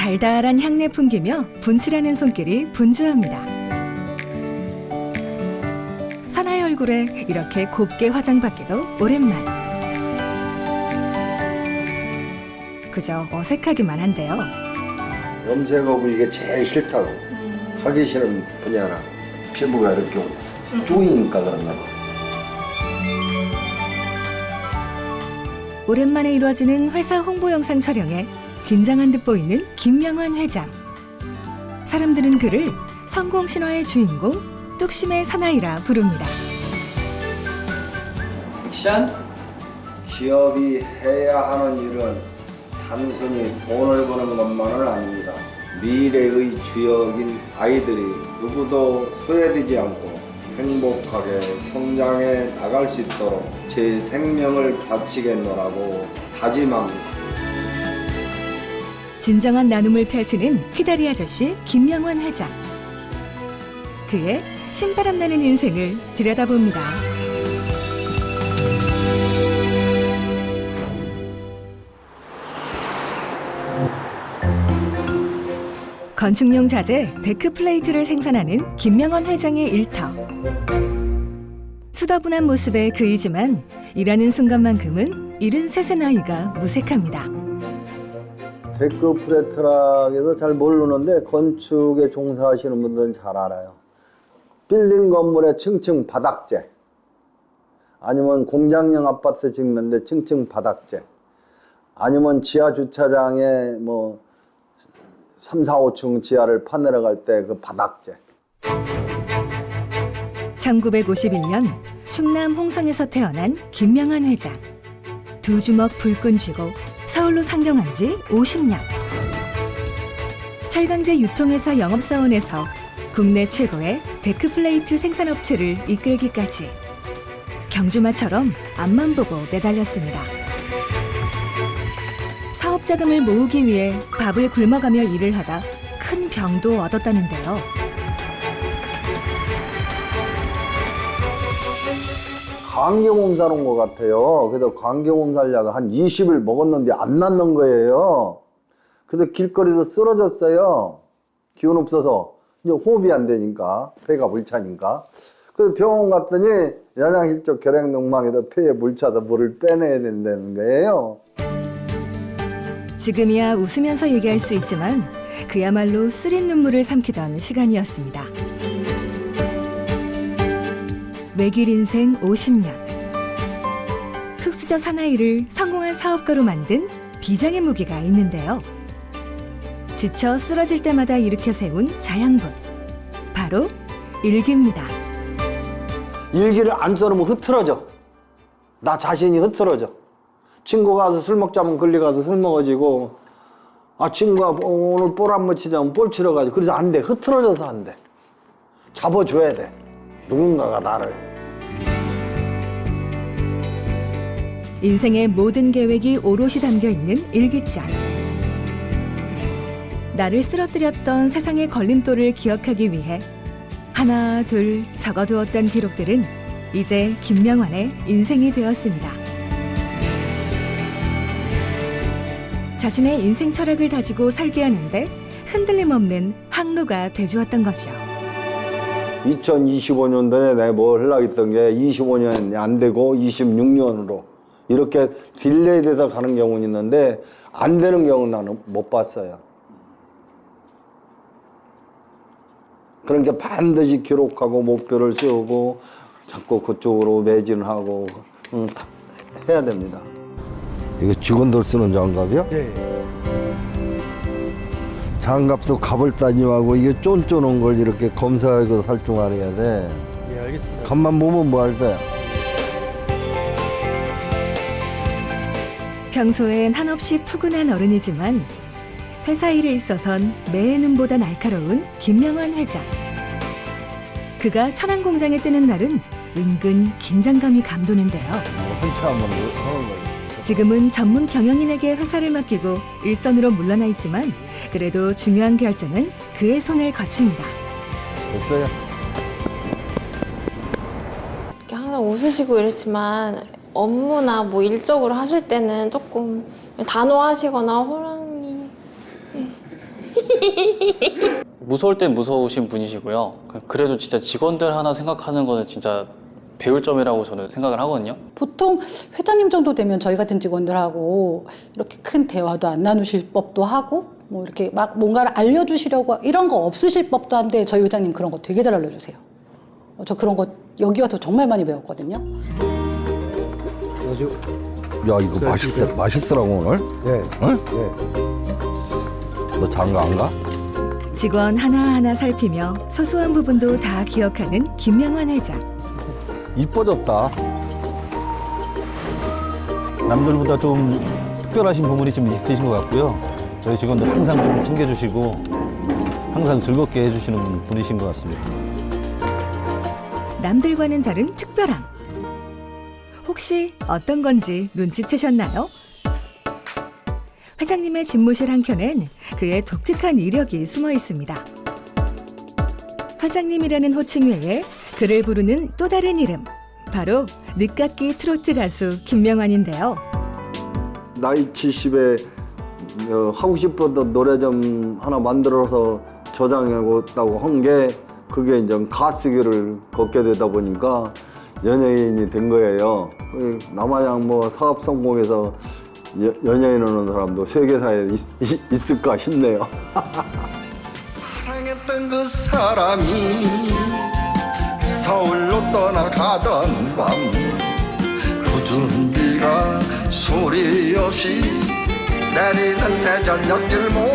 달달한 향내 풍기며 분칠하는 손길이 분주합니다. 사나이 얼굴에 이렇게 곱게 화장받기도 오랜만. 그저 어색하기만 한데요. 염색하고 이게 제일 싫다고 하기 싫은 분야라 피부가 이렇게 쪼이니까 그런가 봐. 오랜만에 이루어지는 회사 홍보 영상 촬영에 긴장한 듯 보이는 김명환 회장. 사람들은 그를 성공 신화의 주인공 뚝심의 사나이라 부릅니다. 액션 기업이 해야 하는 일은 단순히 돈을 버는 것만은 아닙니다. 미래의 주역인 아이들이 누구도 소외되지 않고 행복하게 성장해 나갈 수 있도록 제 생명을 바치겠노라고 다짐합니다. 진정한 나눔을 펼치는 키다리 아저씨 김명환 회장. 그의 신바람 나는 인생을 들여다봅니다. 건축용 자재 데크 플레이트를 생산하는 김명환 회장의 일터. 수다분한 모습의 그이지만 일하는 순간만큼은 73세 나이가 무색합니다. 데크 프레트락에서 잘 모르는데 건축에 종사하시는 분들은 잘 알아요. 빌딩 건물의 층층 바닥재 아니면 공장형 아파트 짓는데 층층 바닥재 아니면 지하 주차장에 뭐 3, 4, 5층 지하를 파내려갈 때 그 바닥재 1951년 충남 홍성에서 태어난 김명환 회장. 두 주먹 불끈 쥐고 서울로 상경한 지 50년. 철강제 유통회사 영업사원에서 국내 최고의 데크플레이트 생산업체를 이끌기까지 경주마처럼 앞만 보고 내달렸습니다. 사업 자금을 모으기 위해 밥을 굶어가며 일을 하다 큰 병도 얻었다는데요. 광경몸살 온 것 같아요. 그래서 광경몸살 약을 한 20일 먹었는데 안 낫는 거예요. 그래서 길거리에서 쓰러졌어요. 기운 없어서 이제 호흡이 안 되니까 폐가 불차니까. 그래서 병원 갔더니 야장실 쪽 결핵농막에다 폐에 물 차서 물을 빼내야 된다는 거예요. 지금이야 웃으면서 얘기할 수 있지만 그야말로 쓰린 눈물을 삼키던 시간이었습니다. 외길 인생 50년. 흑수저 사나이를 성공한 사업가로 만든 비장의 무기가 있는데요. 지쳐 쓰러질 때마다 일으켜 세운 자양분. 바로 일기입니다. 일기를 안 써놓으면 흐트러져. 나 자신이 흐트러져. 친구가 가서 술 먹자면 걸려가서 술 먹어지고, 아, 친구가 오늘 볼한번 치자면 볼 치러가지고. 그래서 안 돼. 흐트러져서 안 돼. 잡아줘야 돼. 누군가가 나를. 인생의 모든 계획이 오롯이 담겨 있는 일기장. 나를 쓰러뜨렸던 세상의 걸림돌을 기억하기 위해 하나, 둘 적어두었던 기록들은 이제 김명환의 인생이 되었습니다. 자신의 인생 철학을 다지고 설계하는데 흔들림 없는 항로가 돼주었던 거죠. 2025년도에 내가 뭘 하려고 했던 게 25년이 안 되고 26년으로 이렇게 딜레이 돼서 가는 경우는 있는데 안 되는 경우는 나는 못 봤어요. 그러니까 반드시 기록하고 목표를 세우고 자꾸 그쪽으로 매진하고 응, 다 해야 됩니다. 이거 직원들 쓰는 장갑이요? 네 장갑도 갑을 따님하고 이게 쫀쫀한 걸 이렇게 검사하고 살중하려야 돼. 예, 알겠습니다 간만 보면 뭐 할 거야? 평소엔 한없이 푸근한 어른이지만 회사 일에 있어선 매의 눈보다 날카로운 김명환 회장. 그가 천안 공장에 뜨는 날은 은근 긴장감이 감도는데요. 한참 한번 하는 거예요. 지금은 전문 경영인에게 회사를 맡기고 일선으로 물러나 있지만 그래도 중요한 결정은 그의 손을 거칩니다. 됐어요? 이렇게 항상 웃으시고 이랬지만 업무나 뭐 일적으로 하실 때는 조금 단호하시거나 호랑이 예, 무서울 땐 무서우신 분이시고요. 그래도 진짜 직원들 하나 생각하는 거는 진짜 배울 점이라고 저는 생각을 하거든요. 보통 회장님 정도 되면 저희 같은 직원들하고 이렇게 큰 대화도 안 나누실 법도 하고 뭐 이렇게 막 뭔가를 알려주시려고 이런 거 없으실 법도 한데 저희 회장님 그런 거 되게 잘 알려주세요. 어, 저 그런 거 여기 와서 정말 많이 배웠거든요. 야 이거 맛있어 맛있으라고 오늘? 네. 응? 네. 너 장가 안 가? 직원 하나하나 살피며 소소한 부분도 다 기억하는 김명환 회장. 이뻐졌다. 남들보다 좀 특별하신 부분이 좀 있으신 것 같고요. 저희 직원들 항상 좀 챙겨주시고 항상 즐겁게 해주시는 분이신 것 같습니다. 남들과는 다른 특별함. 혹시 어떤 건지 눈치채셨나요? 회장님의 집무실 한켠엔 그의 독특한 이력이 숨어 있습니다. 회장님이라는 호칭 외에 그를 부르는 또 다른 이름. 바로 늦깎이 트로트 가수 김명환인데요. 나이 70에 어, 하고 싶었던 노래 좀 하나 만들어서 저장하고 한 게 그게 이제 가수기를 걷게 되다 보니까 연예인이 된 거예요. 그 남아양 뭐 사업 성공해서 여- 연예인 하는 사람도 세계사에 있, 있을까 싶네요. 사랑했던 그 사람이 서울로 떠나가던 밤 굳은 비가 소리 없이 내리는 대전 역 길목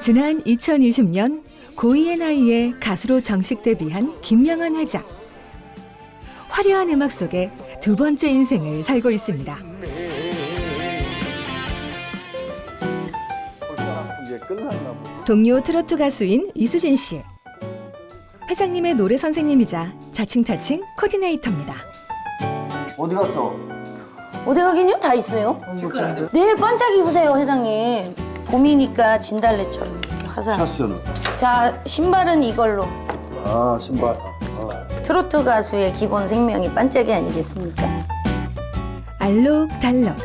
지난 2020년 고2의 나이에 가수로 정식 데뷔한 김명환 회장. 화려한 음악 속에 두 번째 인생을 살고 있습니다. 이제 끝났나 보다. 동료 트로트 가수인 이수진 씨. 회장님의 노래 선생님이자 자칭타칭 코디네이터입니다. 어디 갔어? 어디 가긴요? 다 있어요. 내일 반짝 입으세요, 회장님. 봄이니까 진달래처럼 화사한. 샤스는? 자, 신발은 이걸로. 아 신발. 아. 트로트 가수의 기본 생명이 반짝이 아니겠습니까? 알록달록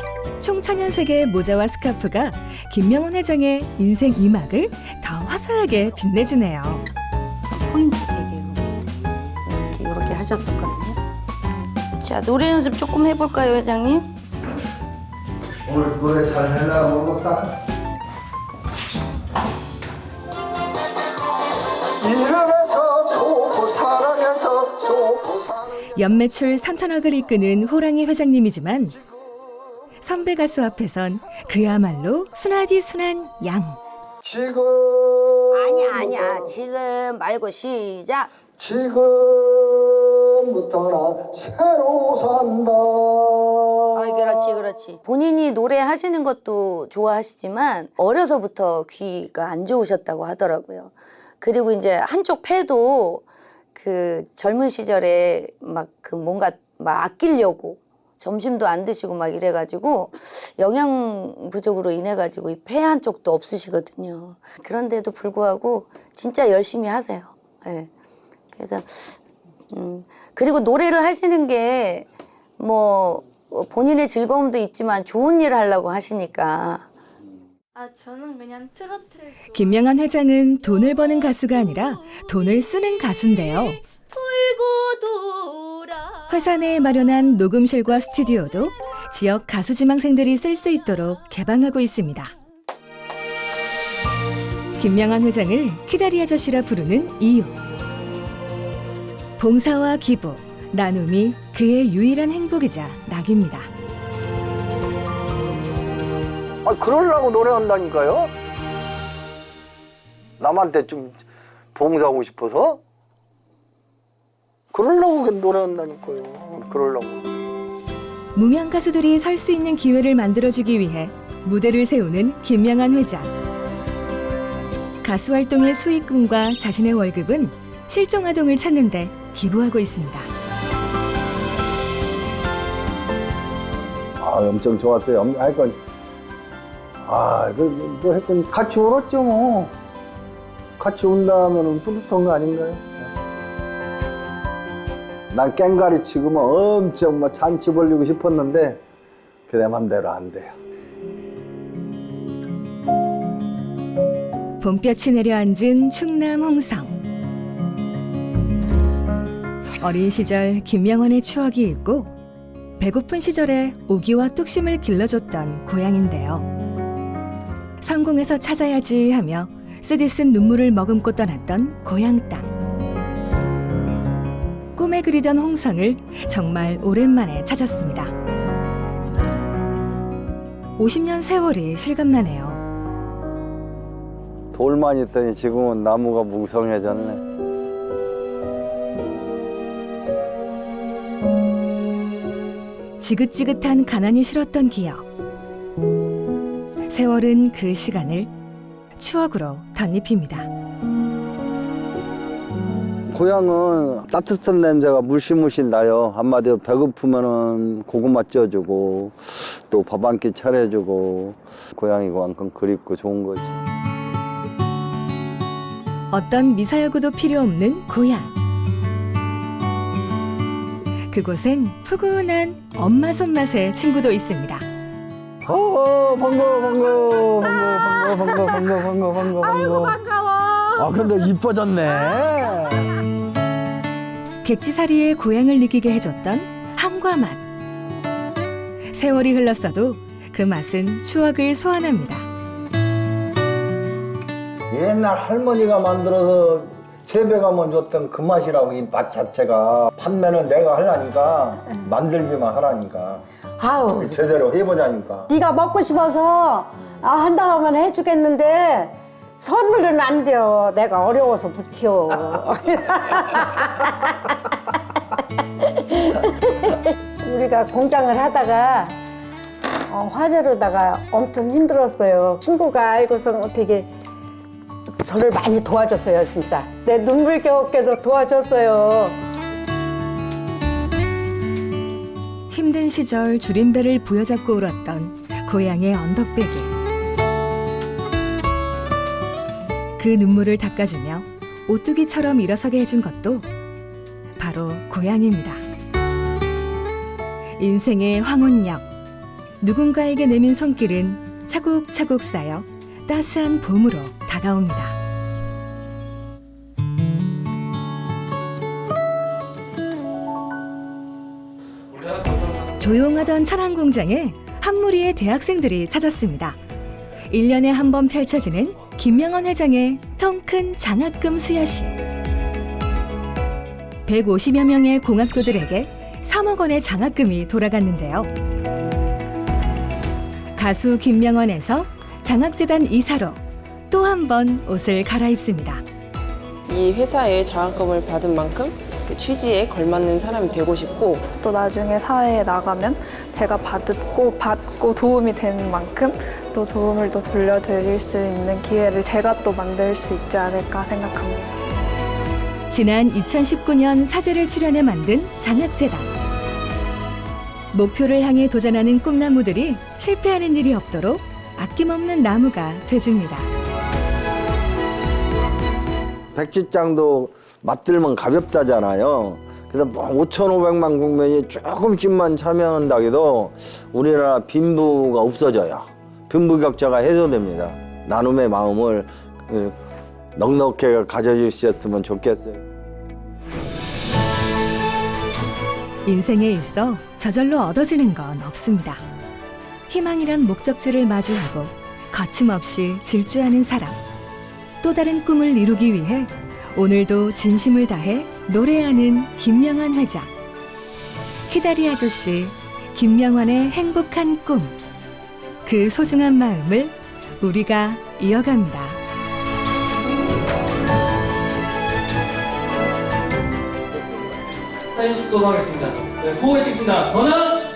총천연 색의 모자와 스카프가 김명훈 회장의 인생 이막을 더 화사하게 빛내주네요. 포인트 되게 이렇게, 이렇게, 이렇게 하셨었거든요. 자, 노래 연습 조금 해볼까요, 회장님? 오늘 노래 잘 해나 모르겠다 이름에서 좋고 사랑해서 좋고 사랑 연매출 3천억을 이끄는 호랑이 회장님이지만 선배 가수 앞에선 그야말로 순하디 순한 양. 지금 아니야, 아니야. 지금 말고 시작. 지금부터 나 새로 산다 아, 그렇지, 그렇지. 본인이 노래 하시는 것도 좋아하시지만 어려서부터 귀가 안 좋으셨다고 하더라고요. 그리고 이제 한쪽 폐도 그 젊은 시절에 막 그 뭔가 막 아끼려고 점심도 안 드시고 막 이래가지고 영양 부족으로 인해가지고 이 폐 한쪽도 없으시거든요. 그런데도 불구하고 진짜 열심히 하세요. 예. 그래서 음, 그리고 노래를 하시는 게 뭐 본인의 즐거움도 있지만 좋은 일을 하려고 하시니까 아 저는 그냥 트로트를 김명환 회장은 돈을 버는 가수가 아니라 돈을 쓰는 가수인데요. 회사 내에 마련한 녹음실과 스튜디오도 지역 가수 지망생들이 쓸 수 있도록 개방하고 있습니다. 김명환 회장을 키다리 아저씨라 부르는 이유. 봉사와 기부, 나눔이 그의 유일한 행복이자 낙입니다. 아 그러려고 노래한다니까요. 남한테 좀 봉사하고 싶어서 그러려고 노래한다니까요. 그러려고. 무명 가수들이 설 수 있는 기회를 만들어주기 위해 무대를 세우는 김명환 회장. 가수 활동의 수익금과 자신의 월급은 실종 아동을 찾는 데 기부하고 있습니다. 아 엄청 좋았어요. 엄- 하여간 아 그, 그 하여간 같이 울었죠 뭐. 같이 운다면은 뿌듯한 거 아닌가요? 난 깽가리 치고 뭐 엄청 뭐 잔치 벌리고 싶었는데 그내 맘대로 안 돼요. 봄볕이 내려앉은 충남 홍성. 어린 시절 김명원의 추억이 있고 배고픈 시절에 오기와 뚝심을 길러줬던 고향인데요. 성공해서 찾아야지 하며 쓰디 쓴 눈물을 머금고 떠났던 고향 땅. 꿈에 그리던 홍성을 정말 오랜만에 찾았습니다. 50년 세월이 실감나네요. 돌만 있더니 지금은 나무가 뭉성해졌네. 지긋지긋한 가난이 싫었던 기억. 세월은 그 시간을 추억으로 덧입힙니다. 고향은 따뜻한 냄새가 물씬물씬 나요. 한마디로 배고프면은 고구마 쪄주고 또 밥 한 끼 차려주고 고향이 그만큼 그립고 좋은 거지. 어떤 미사여구도 필요 없는 고향. 그곳엔 푸근한 엄마 손맛의 친구도 있습니다. 어, 어, 반가워, 반가워, 반가워, 반가워, 반가워, 반가워, 반가워, 아이고 반가워. 반가워. 아, 근데 이뻐졌네. 객지사리의 고향을 느끼게 해줬던 한과 맛. 세월이 흘렀어도 그 맛은 추억을 소환합니다. 옛날 할머니가 만들어서 세배 가면 줬던 그 맛이라고 이 맛 자체가 판매는 내가 하려니까 만들기만 하라니까 아우, 제대로 해보자니까 네가 먹고 싶어서 아, 한다고 하면 해주겠는데 선물은 안 돼요. 내가 어려워서 못해요. 우리가 공장을 하다가 어, 화재로다가 엄청 힘들었어요. 친구가 알고서 어떻게 저를 많이 도와줬어요, 진짜. 내 눈물겨울게도 도와줬어요. 힘든 시절 줄임배를 부여잡고 울었던 고향의 언덕배기. 그 눈물을 닦아주며 오뚜기처럼 일어서게 해준 것도 바로 고향입니다. 인생의 황혼역. 누군가에게 내민 손길은 차곡차곡 쌓여 따스한 봄으로 다가옵니다. 조용하던 천안 공장에 한 무리의 대학생들이 찾았습니다. 1년에 한 번 펼쳐지는 김명원 회장의 통큰 장학금 수여식. 150여 명의 공학도들에게 3억 원의 장학금이 돌아갔는데요. 가수 김명원에서 장학재단 이사로 또 한 번 옷을 갈아입습니다. 이 회사에 장학금을 받은 만큼 그 취지에 걸맞는 사람이 되고 싶고 또 나중에 사회에 나가면 제가 받고 받고 도움이 되는 만큼 또 도움을 또 돌려드릴 수 있는 기회를 제가 또 만들 수 있지 않을까 생각합니다. 지난 2019년 사제를 출연해 만든 장학재단. 목표를 향해 도전하는 꿈나무들이 실패하는 일이 없도록 아낌없는 나무가 돼줍니다. 백지장도 맛들면 가볍다잖아요. 그래서 뭐 5,500만 국민이 조금씩만 참여한다 해도 우리나라 빈부가 없어져요. 빈부 격차가 해소됩니다. 나눔의 마음을 그, 넉넉하게 가져주셨으면 좋겠어요. 인생에 있어 저절로 얻어지는 건 없습니다. 희망이란 목적지를 마주하고 거침없이 질주하는 사람. 또 다른 꿈을 이루기 위해 오늘도 진심을 다해 노래하는 김명환 회장. 키다리 아저씨 김명환의 행복한 꿈. 그 소중한 마음을 우리가 이어갑니다. 사진 찍도록 하겠습니다. 네, 포옹해 찍습니다. 저는